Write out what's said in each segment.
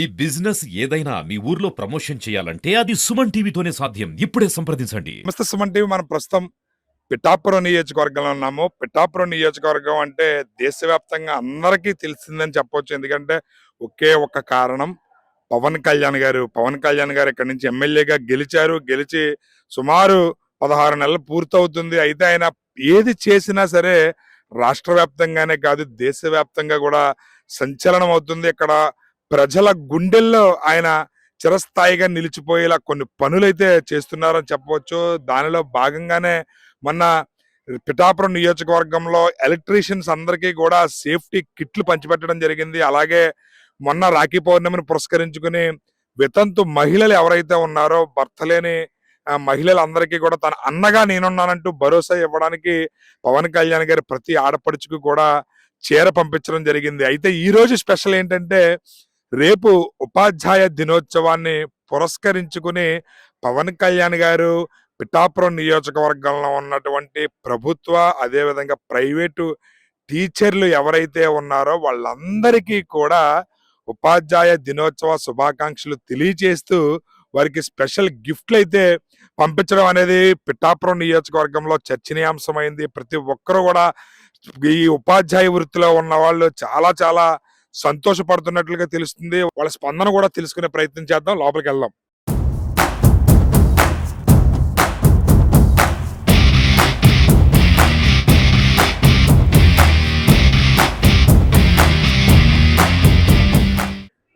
ఈ బిజినెస్ ఏదైనా మీ ఊర్లో ప్రమోషన్ చేయాలంటే అది సుమన్ టీవీతోనే సాధ్యం. ఇప్పుడే సంప్రదించండి. నమస్తే సుమన్ టీవీ మనం ప్రస్తుతం పిఠాపురం నియోజకవర్గంలో ఉన్నాము. పిఠాపురం నియోజకవర్గం అంటే దేశవ్యాప్తంగా అందరికీ తెలిసిందని చెప్పవచ్చు ఎందుకంటే ఒకే ఒక కారణం. పవన్ కళ్యాణ్ గారు పవన్ కళ్యాణ్ గారు ఇక్కడ నుంచి ఎమ్మెల్యేగా గెలిచారు. గెలిచి సుమారు పదహారు నెలలు పూర్తవుతుంది. అయితే ఆయన ఏది చేసినా సరే రాష్ట్ర వ్యాప్తంగానే కాదు దేశవ్యాప్తంగా కూడా సంచలనం అవుతుంది. ఇక్కడ ప్రజల గుండెల్లో ఆయన చిరస్థాయిగా నిలిచిపోయేలా కొన్ని పనులైతే చేస్తున్నారని చెప్పవచ్చు. దానిలో భాగంగానే మొన్న పిఠాపురం నియోజకవర్గంలో ఎలక్ట్రీషియన్స్ అందరికీ కూడా సేఫ్టీ కిట్లు పంచిపెట్టడం జరిగింది. అలాగే మొన్న రాఖీ పౌర్ణమిని పురస్కరించుకుని వితంతు మహిళలు ఎవరైతే ఉన్నారో భర్త లేని ఆ, మహిళలందరికీ కూడా తన అన్నగా నేనున్నానంటూ భరోసా ఇవ్వడానికి పవన్ కళ్యాణ్ గారి ప్రతి ఆడపడుచుకు కూడా చీర పంపించడం జరిగింది. అయితే ఈ రోజు స్పెషల్ ఏంటంటే రేపు ఉపాధ్యాయ దినోత్సవాన్ని పురస్కరించుకుని పవన్ కళ్యాణ్ గారు పిఠాపురం నియోజకవర్గంలో ఉన్నటువంటి ప్రభుత్వ అదేవిధంగా ప్రైవేటు టీచర్లు ఎవరైతే ఉన్నారో వాళ్ళందరికీ కూడా ఉపాధ్యాయ దినోత్సవ శుభాకాంక్షలు తెలియజేస్తూ వారికి స్పెషల్ గిఫ్ట్లు అయితే పంపించడం అనేది పిఠాపురం నియోజకవర్గంలో చర్చనీయాంశమైంది. ప్రతి ఒక్కరూ కూడా ఈ ఉపాధ్యాయ వృత్తిలో ఉన్న వాళ్ళు చాలా చాలా సంతోషపడుతున్నట్లుగా తెలుస్తుంది. వాళ్ళ స్పందన కూడా తెలుసుకునే ప్రయత్నం చేద్దాం. లోపలికి వెళ్దాం.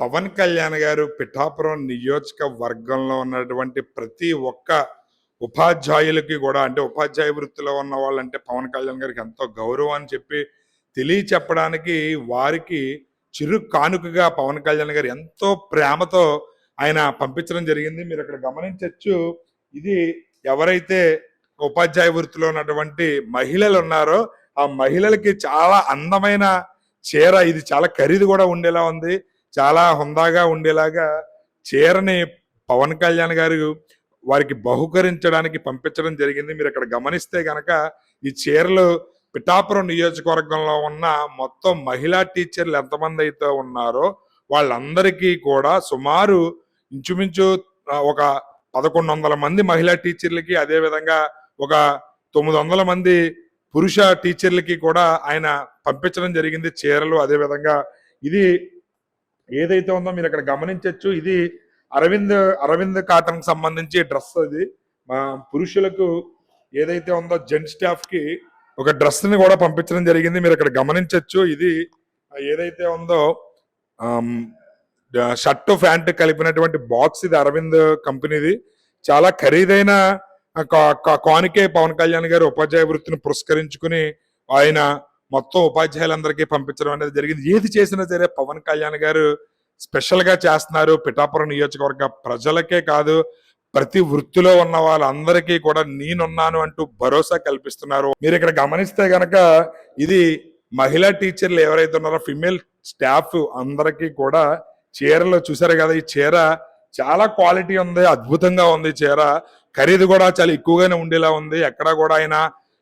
పవన్ కళ్యాణ్ గారు పిఠాపురం నియోజకవర్గంలో ఉన్నటువంటి ప్రతి ఒక్క ఉపాధ్యాయులకి కూడా అంటే ఉపాధ్యాయ వృత్తిలో ఉన్న వాళ్ళంటే పవన్ కళ్యాణ్ గారికి ఎంతో గౌరవం అని చెప్పి తెలియచెప్పడానికి వారికి చిరు కానుకగా పవన్ కళ్యాణ్ గారు ఎంతో ప్రేమతో ఆయన పంపించడం జరిగింది. మీరు ఇక్కడ గమనించవచ్చు ఇది ఎవరైతే ఉపాధ్యాయ వృత్తిలో ఉన్నటువంటి మహిళలు ఉన్నారో ఆ మహిళలకి చాలా అందమైన చీర ఇది చాలా ఖరీదు కూడా ఉండేలా ఉంది. చాలా హుందాగా ఉండేలాగా చీరని పవన్ కళ్యాణ్ గారు వారికి బహుకరించడానికి పంపించడం జరిగింది. మీరు ఇక్కడ గమనిస్తే కనుక ఈ చీరలు పిఠాపురం నియోజకవర్గంలో ఉన్న మొత్తం మహిళా టీచర్లు ఎంతమంది అయితే ఉన్నారో వాళ్ళందరికీ కూడా సుమారు ఇంచుమించు ఒక పదకొండు వందల మంది మహిళా టీచర్లకి అదే విధంగా ఒక తొమ్మిది వందల మంది పురుష టీచర్లకి కూడా ఆయన పంపించడం జరిగింది చీరలు. అదే విధంగా ఇది ఏదైతే ఉందో మీరు ఇక్కడ గమనించవచ్చు ఇది అరవింద్ అరవింద్ కాటన్ సంబంధించి డ్రెస్ అది మా పురుషులకు ఏదైతే ఉందో జెంట్ స్టాఫ్కి ఒక డ్రెస్ని కూడా పంపించడం జరిగింది. మీరు ఇక్కడ గమనించవచ్చు ఇది ఏదైతే ఉందో షర్ట్ ప్యాంట్ కలిపినటువంటి బాక్స్ ఇది అరవింద్ కంపెనీది. చాలా ఖరీదైన కానికే కా- పవన్ కళ్యాణ్ గారు ఉపాధ్యాయ వృత్తిని పురస్కరించుకుని ఆయన మొత్తం ఉపాధ్యాయులందరికీ పంపించడం అనేది జరిగింది. ఏది చేసినా సరే పవన్ కళ్యాణ్ గారు స్పెషల్గా చేస్తున్నారు. పిఠాపురం నియోజకవర్గ ప్రజలకే కాదు. ప్రతి వృత్తిలో ఉన్న వాళ్ళందరికీ కూడా నేనున్నాను అంటూ భరోసా కల్పిస్తున్నారు. మీరు ఇక్కడ గమనిస్తే గనక ఇది మహిళా టీచర్లు ఎవరైతే ఉన్నారో ఫిమేల్ స్టాఫ్ అందరికీ కూడా చీరలు చూసారు కదా ఈ చీర చాలా క్వాలిటీ ఉంది అద్భుతంగా ఉంది చీర. ఖరీదు కూడా చాలా ఎక్కువగానే ఉండేలా ఉంది. ఎక్కడ కూడా ఆయన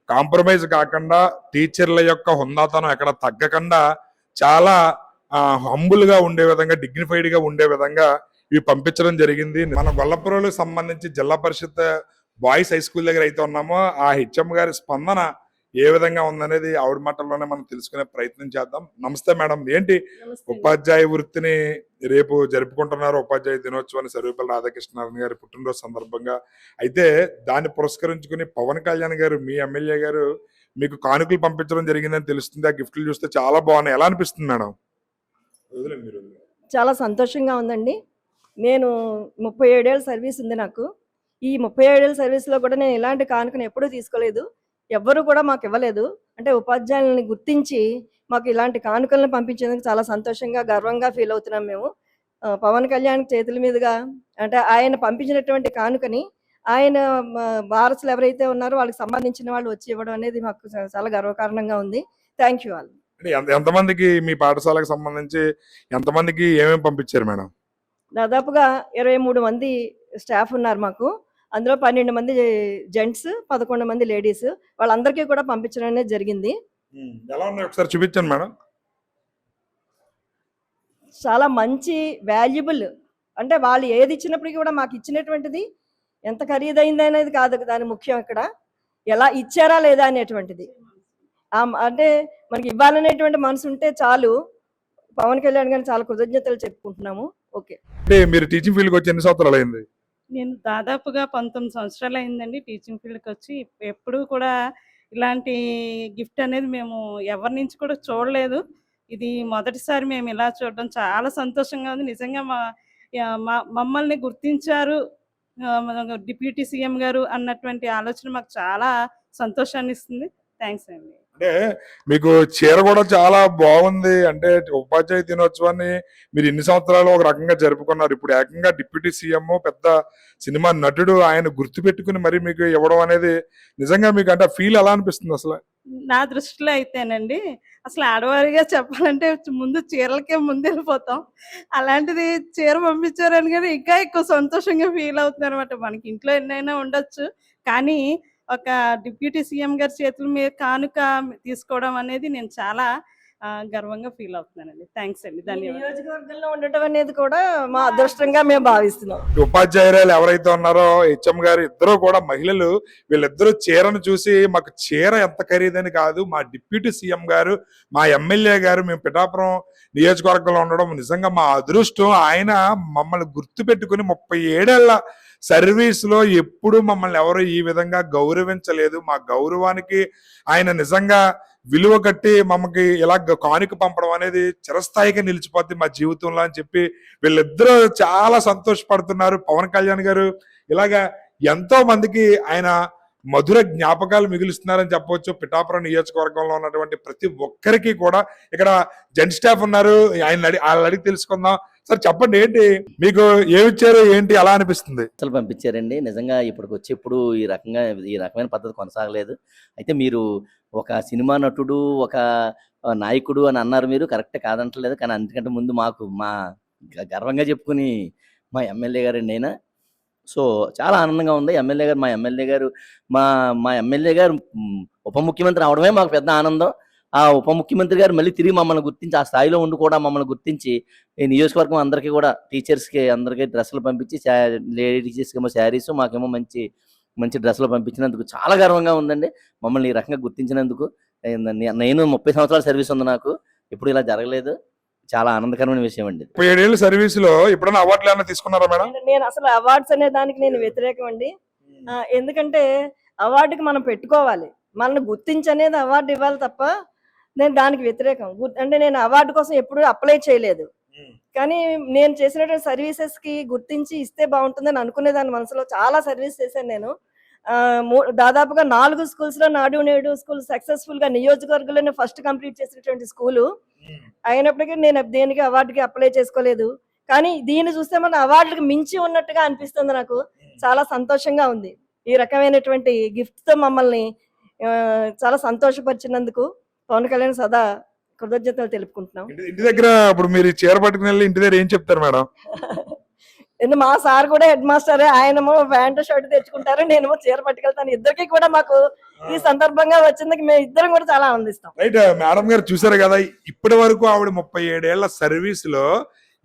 కాంప్రమైజ్ కాకుండా టీచర్ల యొక్క హుందాతనం ఎక్కడ తగ్గకుండా చాలా హంబుల్గా ఉండే విధంగా డిగ్నిఫైడ్గా ఉండే విధంగా ఇవి పంపించడం జరిగింది. మన గొల్లపురంలో సంబంధించి జిల్లా పరిషత్ బాయ్స్ హై స్కూల్ దగ్గర అయితే ఉన్నామో ఆ హెచ్ఎం గారి స్పందన ఏ విధంగా ఉందనేది ఆవిడ మాటల్లోనే మనం తెలుసుకునే ప్రయత్నం చేద్దాం. నమస్తే మేడం. ఏంటి. ఉపాధ్యాయ వృత్తిని రేపు జరుపుకుంటున్నారు ఉపాధ్యాయ దినోత్సవాన్ని సర్వేపల్లి రాధాకృష్ణారాయణ గారి పుట్టినరోజు సందర్భంగా. అయితే దాన్ని పురస్కరించుకుని పవన్ కళ్యాణ్ గారు మీ ఎమ్మెల్యే గారు మీకు కానుకలు పంపించడం జరిగిందని తెలుస్తుంది. ఆ గిఫ్ట్లు చూస్తే చాలా బాగున్నాయి. ఎలా అనిపిస్తుంది మేడం. చాలా సంతోషంగా ఉందండి. నేను ముప్పై ఏడేళ్ళ సర్వీస్ ఉంది నాకు. ఈ ముప్పై ఏడేళ్ళ సర్వీస్లో కూడా నేను ఇలాంటి కానుకను ఎప్పుడూ తీసుకోలేదు. ఎవ్వరు కూడా మాకు ఇవ్వలేదు. అంటే ఉపాధ్యాయులని గుర్తించి మాకు ఇలాంటి కానుకలను పంపించేందుకు చాలా సంతోషంగా గర్వంగా ఫీల్ అవుతున్నాం మేము. పవన్ కళ్యాణ్ చేతుల మీదుగా అంటే ఆయన పంపించినటువంటి కానుకని ఆయన వారసులు ఎవరైతే ఉన్నారో వాళ్ళకి సంబంధించిన వాళ్ళు వచ్చి ఇవ్వడం అనేది మాకు చాలా గర్వకారణంగా ఉంది. థ్యాంక్ యూ వాళ్ళు ఎంత- ఎంతమందికి మీ పాఠశాలకు సంబంధించి ఎంతమందికి ఏమేమి పంపించారు మేడం? దాదాపుగా ఇరవై మూడు మంది స్టాఫ్ ఉన్నారు మాకు. అందులో పన్నెండు మంది జెంట్స్ పదకొండు మంది లేడీస్. వాళ్ళందరికీ కూడా పంపించడం అనేది జరిగింది. ఎలా ఉన్నాయి? ఒకసారి చూపించండి మేడం. చాలా మంచి వాల్యుబుల్. అంటే వాళ్ళు ఏది ఇచ్చినప్పటికీ కూడా మాకు ఇచ్చినటువంటిది ఎంత ఖరీదైంది అనేది కాదు దాని ముఖ్యం ఇక్కడ. ఎలా ఇచ్చారా లేదా అనేటువంటిది. అంటే మనకి ఇవ్వాలనేటువంటి మనసు ఉంటే చాలు. పవన్ కళ్యాణ్ గారిని చాలా కృతజ్ఞతలు చెప్పుకుంటున్నాము. ఓకే. అంటే మీరు టీచింగ్ ఫీల్డ్కి వచ్చి ఎన్ని సంవత్సరాలు అయింది? నేను దాదాపుగా పంతొమ్మిది సంవత్సరాలు అయిందండి టీచింగ్ ఫీల్డ్కి వచ్చి. ఎప్పుడూ కూడా ఇలాంటి గిఫ్ట్ అనేది మేము ఎవరి నుంచి కూడా చూడలేదు. ఇది మొదటిసారి మేము ఇలా చూడడం చాలా సంతోషంగా ఉంది. నిజంగా మా మమ్మల్ని గుర్తించారు డిప్యూటీ సీఎం గారు అన్నటువంటి ఆలోచన మాకు చాలా సంతోషాన్ని ఇస్తుంది. థ్యాంక్స్ అండి. అంటే మీకు చీర కూడా చాలా బాగుంది. అంటే ఉపాధ్యాయ దినోత్సవాన్ని మీరు ఇన్ని సంవత్సరాలు ఒక రకంగా జరుపుకున్నారు. ఇప్పుడు ఏకంగా డిప్యూటీ సీఎం పెద్ద సినిమా నటుడు ఆయన గుర్తు పెట్టుకుని మరి మీకు ఇవ్వడం అనేది నిజంగా మీకు అంటే ఫీల్ ఎలా అనిపిస్తుంది అసలు? నా దృష్టిలో అయితేనండి అసలు ఆడవారిగా చెప్పాలంటే ముందు చీరలకే ముందు వెళ్ళిపోతాం అలాంటిది చీర పంపించారని కానీ ఇంకా ఎక్కువ సంతోషంగా ఫీల్ అవుతుంది అనమాట మనకి ఇంట్లో ఎన్నైనా ఉండొచ్చు. కానీ ఒక డిప్యూటీ సీఎం గారి చేతుల మీద కానుక తీసుకోవడం అనేది నేను చాలా గర్వంగా ఫీల్ అవుతున్నానండి. థ్యాంక్స్ అండి. ధన్యవాదాలు. నియోజకవర్గంలో ఉండటం అనేది కూడా మా అదృష్టంగా మేము భావిస్తున్నాం. ఉపాధ్యాయురాలు ఎవరైతే ఉన్నారో హెచ్ఎం గారు ఇద్దరు కూడా మహిళలు వీళ్ళిద్దరూ చీరను చూసి మాకు చీర ఎంత ఖరీదని కాదు మా డిప్యూటీ సీఎం గారు మా ఎమ్మెల్యే గారు మేము పిఠాపురం నియోజకవర్గంలో ఉండడం నిజంగా మా అదృష్టం. ఆయన మమ్మల్ని గుర్తు పెట్టుకుని ముప్పై ఏడేళ్ళ సర్వీస్లో ఎప్పుడు మమ్మల్ని ఎవరు ఈ విధంగా గౌరవించలేదు. మా గౌరవానికి ఆయన నిజంగా విలువ కట్టి మమ్మకి ఇలా గ- కానుక పంపడం అనేది చిరస్థాయిగా నిలిచిపోద్ది మా జీవితంలో అని చెప్పి వీళ్ళిద్దరూ చాలా సంతోషపడుతున్నారు. పవన్ కళ్యాణ్ గారు ఇలాగా ఎంతో మందికి ఆయన మధుర జ్ఞాపకాలు మిగులుస్తున్నారని చెప్పవచ్చు. పిఠాపురం నియోజకవర్గంలో ఉన్నటువంటి ప్రతి ఒక్కరికి కూడా ఇక్కడ జెంట్ స్టాఫ్ ఉన్నారు. ఆయన అడిగి వాళ్ళని అడిగి తెలుసుకుందాం. సార్ చెప్పండి ఏంటి? మీకు ఏమిచ్చారు ఏంటి? అలా అనిపిస్తుంది. అసలు పంపించారండి. నిజంగా ఇప్పటికి వచ్చి ఎప్పుడు ఈ రకంగా ఈ రకమైన పద్ధతి కొనసాగలేదు. అయితే మీరు ఒక సినిమా నటుడు ఒక నాయకుడు అని అన్నారు మీరు. కరెక్ట్ కాదంటలేదు. కానీ అందుకంటే ముందు మాకు మా గర్వంగా చెప్పుకుని మా ఎమ్మెల్యే గారండి అయినా సో చాలా ఆనందంగా ఉంది. ఎమ్మెల్యే గారు మా ఎమ్మెల్యే గారు మా మా ఎమ్మెల్యే గారు ఉప ముఖ్యమంత్రి అవడమే మాకు పెద్ద ఆనందం. ఆ ఉప ముఖ్యమంత్రి గారు మళ్ళీ తిరిగి మమ్మల్ని గుర్తించి ఆ స్థాయిలో ఉండి కూడా మమ్మల్ని గుర్తించి ఈ నియోజకవర్గం అందరికీ కూడా టీచర్స్కి అందరికీ డ్రెస్సులు పంపించి లేడీస్కి ఏమో శారీస్ మాకేమో మంచి మంచి డ్రెస్సులు పంపించినందుకు చాలా గర్వంగా ఉందండి. మమ్మల్ని ఈ రకంగా గుర్తించినందుకు నేను ముప్పై సంవత్సరాల సర్వీస్ ఉంది నాకు ఎప్పుడు ఇలా జరగలేదు. చాలా ఆనందకరమైన విషయం అండి ఏడేళ్ళ సర్వీస్లో ఎప్పుడైనా అవార్డులు ఏమైనా తీసుకున్నారా మేడం? నేను- అసలు అవార్డ్స్ అనే దానికి నేను వ్యతిరేకం అండి. ఆ, ఎందుకంటే అవార్డుకి మనం పెట్టుకోవాలి. మనల్ని గుర్తించి అనేది అవార్డు ఇవ్వాలి తప్ప నేను దానికి వ్యతిరేకం. అంటే నేను అవార్డు కోసం ఎప్పుడు అప్లై చేయలేదు. కానీ నేను చేసినటువంటి సర్వీసెస్కి గుర్తించి ఇస్తే బాగుంటుందని అనుకునేదాన్ని మనసులో చాలా సర్వీస్ చేశాను నేను. దాదాపుగా నాలుగు స్కూల్స్లో నాడు నేడు స్కూల్ సక్సెస్ఫుల్గా నియోజకవర్గంలోనే ఫస్ట్ కంప్లీట్ చేసినటువంటి స్కూలు. అయినప్పటికీ నేను దేనికి అవార్డుకి అప్లై చేసుకోలేదు. కానీ దీన్ని చూస్తే మన అవార్డులకు మించి ఉన్నట్టుగా అనిపిస్తుంది నాకు. చాలా సంతోషంగా ఉంది. ఈ రకమైనటువంటి గిఫ్ట్తో మమ్మల్ని చాలా సంతోషపరిచినందుకు. పవన్ కళ్యాణ్ సదా కృతజ్ఞతలు తెలుపుకుంటున్నాం. ఇంటి దగ్గర ఇప్పుడు మీరు చీర పట్టుకుని వెళ్ళి ఇంటి దగ్గర ఏం చెప్తారు మేడం? ఎందు మా సార్ కూడా హెడ్ మాస్టర్ ఆయనేమో ప్యాంటు షర్ట్ తెచ్చుకుంటారు నేనేమో చీర పట్టుకెళ్తాను. ఇద్దరికి కూడా మాకు ఈ సందర్భంగా వచ్చిందుకు మేము ఇద్దరం కూడా చాలా ఆనందిస్తాం. రైట్ మేడం గారు చూసారు కదా ఇప్పటి వరకు ఆవిడ ముప్పై ఏడేళ్ళ సర్వీస్లో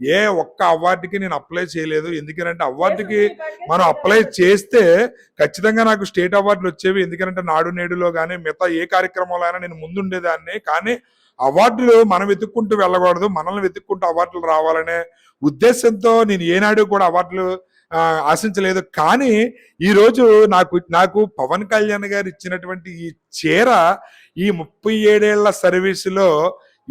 ఏ ఒక్క అవార్డుకి నేను అప్లై చేయలేదు. ఎందుకంటే అవార్డుకి మనం అప్లై చేస్తే ఖచ్చితంగా నాకు స్టేట్ అవార్డులు వచ్చేవి. ఎందుకంటే నాడు నేడులో కానీ మిగతా ఏ కార్యక్రమంలో అయినా నేను ముందుండేదాన్ని. కానీ అవార్డులు మనం వెతుక్కుంటూ వెళ్ళకూడదు. మనల్ని వెతుక్కుంటూ అవార్డులు రావాలనే ఉద్దేశంతో నేను ఏనాడు కూడా అవార్డులు ఆశించలేదు. కానీ ఈ రోజు నాకు నాకు పవన్ కళ్యాణ్ గారు ఇచ్చినటువంటి ఈ చీర ఈ ముప్పై ఏడేళ్ళ సర్వీసులో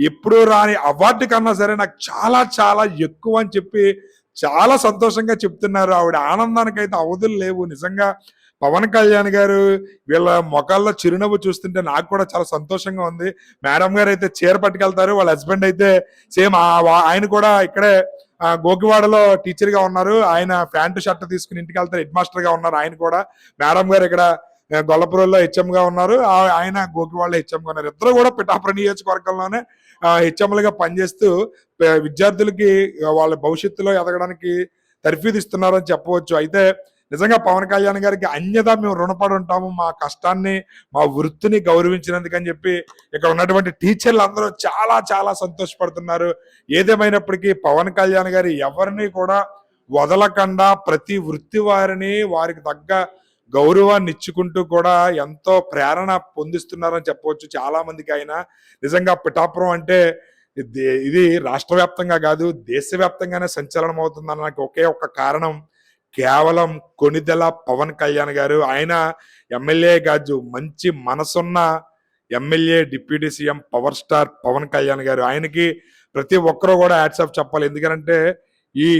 ఎప్పుడూ రాని అవార్డు కన్నా సరే నాకు చాలా చాలా ఎక్కువ అని చెప్పి చాలా సంతోషంగా చెప్తున్నారు. ఆవిడ ఆనందానికైతే అవధులు లేవు. నిజంగా పవన్ కళ్యాణ్ గారు వీళ్ళ మొఖాల్లో చిరునవ్వు చూస్తుంటే నాకు కూడా చాలా సంతోషంగా ఉంది. మేడం గారు అయితే చీర పట్టుకెళ్తారు. వాళ్ళ హస్బెండ్ అయితే సేమ్ ఆయన కూడా ఇక్కడే గోకివాడలో టీచర్గా ఉన్నారు. ఆయన ప్యాంటు షర్ట్ తీసుకుని ఇంటికి వెళ్తారు. హెడ్ మాస్టర్గా ఉన్నారు ఆయన కూడా. మేడం గారు ఇక్కడ గొల్లపురంలో హెచ్ఎం గా ఉన్నారు. ఆ- ఆయన గోకివాడలో హెచ్ఎంగా ఉన్నారు. ఇద్దరు కూడా పిఠాపురం నియోజకవర్గంలోనే హెచ్ఎంలుగా పనిచేస్తూ విద్యార్థులకి వాళ్ళ భవిష్యత్తులో ఎదగడానికి తర్ఫీదు ఇస్తున్నారని చెప్పవచ్చు. అయితే నిజంగా పవన్ కళ్యాణ్ గారికి అన్యత మేము రుణపడి ఉంటాము. మా కష్టాన్ని మా వృత్తిని గౌరవించినందుకని చెప్పి ఇక్కడ ఉన్నటువంటి టీచర్లు అందరూ చాలా చాలా సంతోషపడుతున్నారు. ఏదేమైనప్పటికీ పవన్ కళ్యాణ్ గారి ఎవరిని కూడా వదలకుండా ప్రతి వృత్తి వారిని వారికి తగ్గ గౌరవాన్ని ఇచ్చుకుంటూ కూడా ఎంతో ప్రేరణ పొందిస్తున్నారని చెప్పవచ్చు చాలా మందికి ఆయన నిజంగా పిఠాపురం అంటే ఇది ఇది రాష్ట్ర వ్యాప్తంగా కాదు దేశవ్యాప్తంగానే సంచలనం అవుతుందన్న నాకు ఒకే ఒక్క కారణం. కేవలం కొనిదెల పవన్ కళ్యాణ్ గారు. ఆయన ఎమ్మెల్యే కాదు మంచి మనసున్న MLA deputy CM power star Pawan Kalyan గారు. ఆయనకి ప్రతి ఒక్కరూ కూడా యాడ్సాప్ చెప్పాలి. ఎందుకంటే ఈ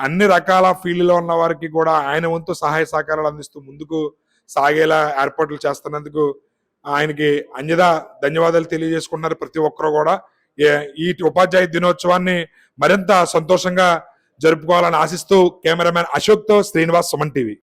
అన్ని రకాల ఫీల్డ్లో ఉన్న వారికి కూడా ఆయన వంతు సహాయ సహకారాలు అందిస్తూ ముందుకు సాగేలా ఏర్పాట్లు చేస్తున్నందుకు ఆయనకి అన్యదా ధన్యవాదాలు తెలియజేసుకున్నారు ప్రతి ఒక్కరు కూడా. ఏ- ఈ ఉపాధ్యాయ దినోత్సవాన్ని మరింత సంతోషంగా జరుపుకోవాలని ఆశిస్తూ కెమెరామ్యాన్ అశోక్తో శ్రీనివాస్ సుమన్ టీవీ.